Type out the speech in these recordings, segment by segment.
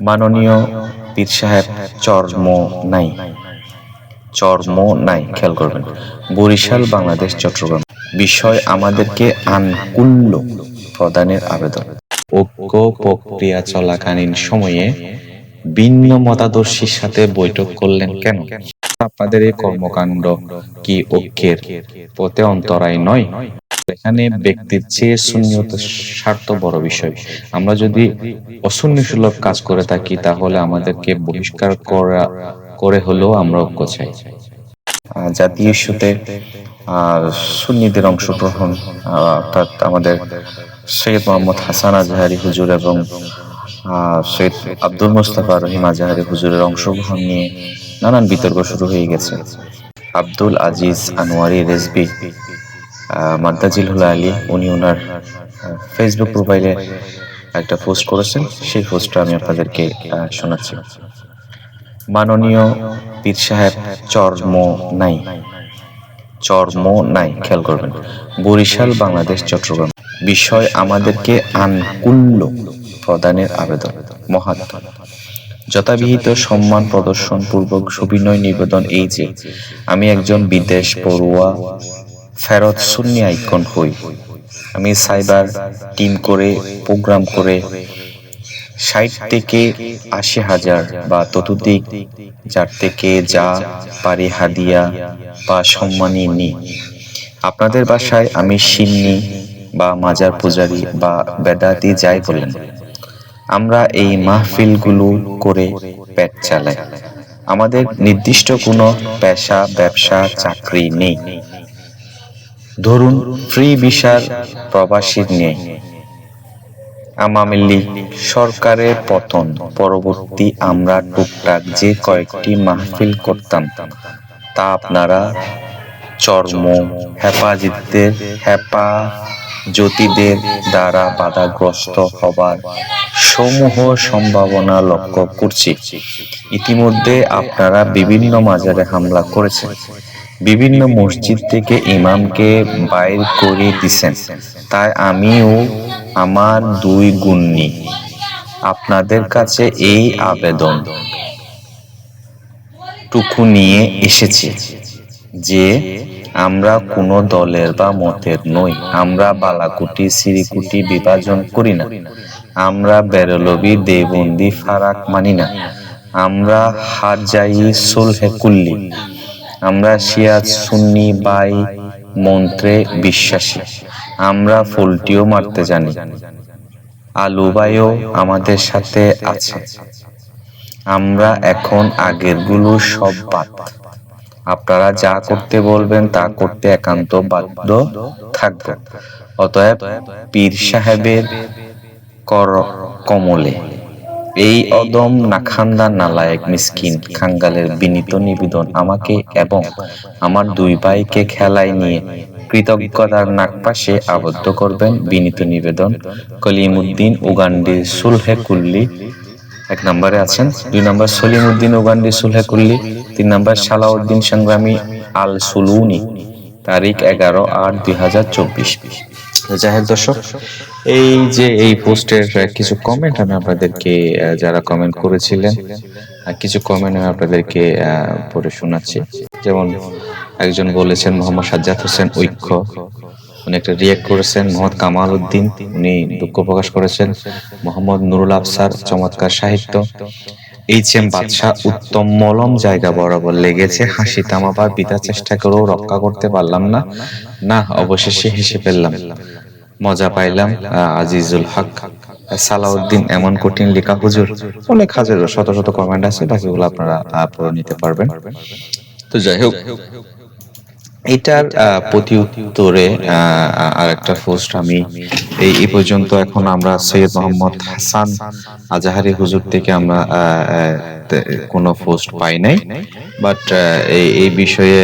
মাননীয় পীর সাহেব চর্ম নাই। চর্ম নাই খেয়াল করবেন। বরিশাল বাংলাদেশ চট্টগ্রাম। বিষয় আমাদেরকে আনকুল্য প্রদানের আবেদন। ঐক্য প্রক্রিয়া চলাকালীন সময়ে ভিন্ন মতাদর্শীর সাথে বৈঠক করলেন কেন? আপনাদের এই কর্মকাণ্ড কি ঐক্যের পথে অন্তরায় নয়? এখানে ব্যক্তির চেয়ে শূন্যত স্বার্থ বড় বিষয়। আমরা যদি অশূন্য সুলভ কাজ করে থাকি, তাহলে আমাদেরকে বহিষ্কার করা, করে হলেও আমরা ঐক্য চাই। জাতীয় ইস্যুতে সুন্নিদের অংশগ্রহণ অর্থাৎ আমাদের সৈয়দ মোহাম্মদ হাসান আজহারি হুজুর এবং সৈয়দ আব্দুল মুস্তাফা রহিম আজহারি হুজুরের অংশগ্রহণ নিয়ে নানান বিতর্ক শুরু হয়ে গেছে। আব্দুল আজিজ আনোয়ারি রেজবি মাদ্দাজিল হুল আলী, উনি ওনার ফেসবুক প্রোফাইলে একটা পোস্ট করেছেন। সেই পোস্টটা আমি আপনাদেরকে শোনাচ্ছি। মাননীয় পীর সাহেব চর্ম নাই। চর্ম নাই, খেয়াল করবেন। বরিশাল, বাংলাদেশ, চট্টগ্রাম। বিষয় আমাদেরকে আনকুল্য প্রদানের আবেদন, মহাত্ম। যথাবিহিত সম্মান প্রদর্শন পূর্বক সুবিনয় নিবেদন এই যে, আমি একজন বিদেশ পড়ুয়া ফেরত সুন্নি আইকন হই। আমি সাইবার টিম করে, প্রোগ্রাম করে ষাট থেকে আশি হাজার বা ততোধিক যার থেকে যা পারি হাদিয়া বা সম্মানী নি আপনাদের বাসায় আমি সিন্নি বা মাজার পূজারি বা বেদাতি যাই বলেন। আমরা এই মাহফিলগুলো করে পেট চালাই। আমাদের নির্দিষ্ট কোনো পেশা, ব্যবসা, চাকরি নেই। ধরুন ফ্রি ভিসার প্রবাসীর নিয়ে। আওয়ামী লীগ সরকারের পতন, পরবর্তী আমরা টুকটাক যে কয়েকটি মাহফিল করতাম, তা আপনারা চর্ম হেফাজতদের হেফাজতিদের দ্বারা বাধাগ্রস্ত হবার সমূহ সম্ভাবনা লক্ষ্য করছি। ইতিমধ্যে আপনারা বিভিন্ন মাজারে হামলা করেছেন। বিভিন্ন মসজিদ থেকে ইমামকে বাইর করে দিছেন। তাই আমিও আমার দুই গুণনি আপনাদের কাছে এই আবেদন টুকু নিয়ে এসেছি যে আমরা কোনো দলের বা মতের নই। আমরা বালাকুটি, সিরিকুটি বিভাজন করি না। আমরা বেরলবি, দেবন্দি, ফারাক মানি না। আমরা হারজাই সুলহে কুল্লি। আমরা সিয়াজ সুন্নি বাই মন্ত্রে বিশ্বাসী। আমরা ফুলটিও মারতে জানি। আলুবাইও আমাদের সাথে আছে। আমরা এখন আগেরগুলো সব বাদ। আপনারা যা করতে বলবেন তা করতে একান্ত বাধ্য থাকব। অতএব পীর সাহেবের কর কমলে। এই অদম নাখান্দা নালায়েক মিসকিন খাঙ্গালের বিনীত নিবেদন আমাকে এবং আমার দুই ভাইকে খেলায় নিয়ে কৃতজ্ঞতার নাকপাশে আবদ্ধ করবেন বিনীত নিবেদন কলিমুদ্দিন উগান্ডি সুলহে কুল্লি। এক নম্বরে আছেন, দুই নম্বর সলিমুদ্দিন উগান্ডি সুলহে কুল্লি, তিন নম্বর সালাউদ্দিন সংগ্রামী আল সুলুনি তারিখ এগারো আট দুই হাজার চব্বিশ। যাই হোক দর্শক, এই যে এই পোস্টের কিছু কমেন্ট আমি আপনাদেরকে যারা কমেন্ট করেছিলেন কিছু কমেন্ট আমি আপনাদেরকে পড়ে শোনাচ্ছি। যেমন একজন বলেছেন মোহাম্মদ সাজ্জাদ হোসেন ঐক্য। উনি একটা রিয়েক্ট করেছেন, মোহাম্মদ কামাল উদ্দিন। উনি দুঃখ প্রকাশ করেছেন, মোহাম্মদ নুরুল আফসার চমৎকার সাহিত্য। এইচ এম বাদশাহ উত্তম মলম জায়গা বরাবর লেগেছে, হাসি থামাবার বিতা চেষ্টা করেও রক্ষা করতে পারলাম না। না, অবশেষে হেসে ফেললাম। মজা পাইলাম আজিজুল হক সালাউদ্দিন এমন কঠিন লেখা হুজুর। অনেক হাজার শত শত কমেন্ট আছে বাকিগুলো আপনারা পড়ে নিতে পারবেন। তো যাই হোক এটার প্রতি উত্তরে আর একটা পোস্ট আমি এই পর্যন্ত এখন আমরা সৈয়দ মোহাম্মদ হাসান আজাহারি হুজুর থেকে আমরা কোনো পোস্ট পাই নাই। বাট এই বিষয়ে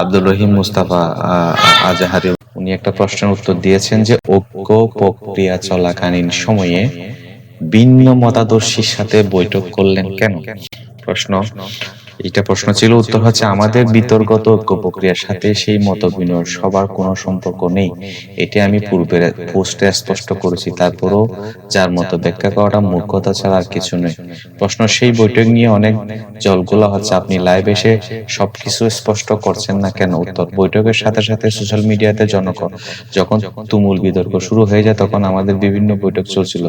আব্দুল রহিম মুস্তাফা আজাহারি উনি একটা প্রশ্নের উত্তর দিয়েছেন যে ঐক্য প্রক্রিয়া চলাকালীন সময়ে ভিন্ন মতাদর্শীর সাথে বৈঠক করলেন কেন? প্রশ্ন এটা প্রশ্ন ছিল, উত্তর হচ্ছে আমাদের বিতর্কত ঐক্য প্রক্রিয়ার সাথে সেই মত বিনিময় সবার কোনো সম্পর্ক নেই। এটি আমি পূর্বের পোস্টে স্পষ্ট করেছি, তারপরও যার মতো ব্যাখ্যা করাটা মূর্খতা ছাড়া আর কিছু নয়। প্রশ্ন, সেই বৈঠক নিয়ে অনেক জলগুলা হচ্ছে, আপনি লাইভ এসে সবকিছু স্পষ্ট করছেন না কেন? উত্তর, বৈঠকের সাথে সাথে সোশ্যাল মিডিয়াতে জনগণ যখন তুমুল বিতর্ক শুরু হয়ে যায়, তখন আমাদের বিভিন্ন বৈঠক চলছিল।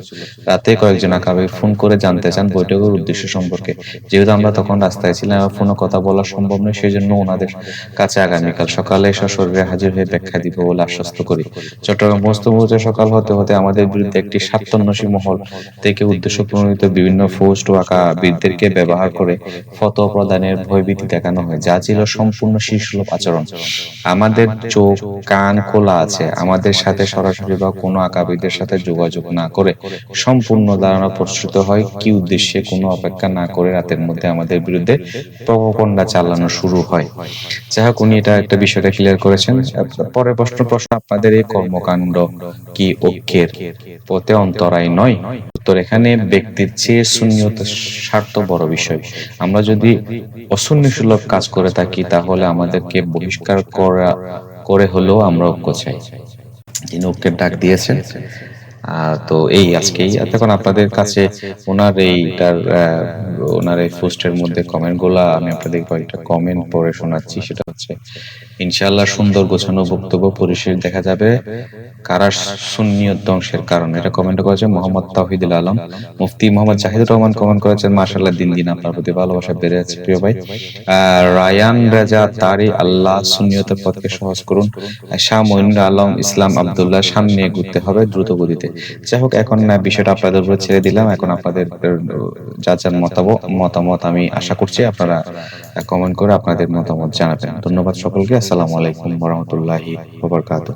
রাতে কয়েকজন আকাবে ফোন করে জানতে চান বৈঠকের উদ্দেশ্য সম্পর্কে। যেহেতু আমরা তখন রাস্তায় ছিলাম ফোনে কথা বলা সম্ভব নয় সেই জন্য ওনাদের কাছে আগামীকাল সকালে সশরীরে হাজির হয়ে ব্যাখ্যা দিব বলে আশ্বস্ত করি। চট্টগ্রাম মস্ত মুহূর্তে সকাল হতে হতে আমাদের বিরুদ্ধে একটি স্বার্থন্বেষী মহল থেকে উদ্দেশ্য প্রণোদিত বিভিন্ন পোস্ট ও আঁকাবিদদেরকে ব্যবহার করে ফতোয়া প্রদানের ভয়ভীতি দেখানো হয়, যা ছিল সম্পূর্ণ শিশুসুলভ আচরণ। আমাদের চোখ, কান খোলা আছে। আমাদের সাথে সরাসরি বা কোনো আঁকাবিদের সাথে যোগাযোগ না করে সম্পূর্ণ ধারণা প্রস্তুত হয়, কি উদ্দেশ্যে কোনো অপেক্ষা না করে রাতের মধ্যে আমাদের বিরুদ্ধে প্রকন্ডা চালানো শুরু হয়। যাই হোক, উনি এটা একটা বিষয়টা ক্লিয়ার করেছেন। পরে প্রশ্ন প্রশ্ন, আপনাদের এই কর্মকাণ্ড কি ঐক্যের পথে অন্তরায় নয়? উত্তর এখানে, ব্যক্তির চেয়ে শূন্যত স্বার্থ বড় বিষয়। আমরা যদি অশূন্য সুলভ কাজ করে থাকি, তাহলে আমাদেরকে বহিষ্কার করা, করে হলেও আমরা ঐক্য চাই। তিনি ঐক্যের ডাক দিয়েছেন। তো এই আজকেই। এখন আপনাদের কাছে ওনার এইটার ওনার এই পোস্টের মধ্যে কমেন্টগুলা আমি আপনাদের কয়েকটা কমেন্ট পড়ে শোনাচ্ছি। সেটা হচ্ছে ইনশাল্লাহ সুন্দর গোছানো বক্তব্য পরিশেষ দেখা যাবে। কারা সুন্নিয়ত ধ্বংসের কারণ এটা কমেন্ট করেছে মোহাম্মদ তাহিদুল আলম। মুফতি মোহাম্মদ জাহিদুর রহমান কমেন্ট করেছেন, মাশাআল্লাহ, দিন দিন আপনার প্রতি ভালোবাসা বেড়ে যাচ্ছে, প্রিয় ভাই। রায়ান রাজা তারি, আল্লাহ সুন্নিয়তের পথকে সহজ করুন। শাহ মঈনুল আলম ইসলাম আব্দুল্লাহ, সামনে ঘুরতে হবে দ্রুত গতিতে। যাই হোক, এখন বিষয়টা আপনাদের উপরে ছেড়ে দিলাম। এখন আপনাদের যা যার মতামত মতামত আমি আশা করছি আপনারা কমেন্ট করে আপনাদের মতামত জানাবেন। ধন্যবাদ সকলকে। আসসালামু আলাইকুম রহমতুল্লাহি ওবরকাতুহ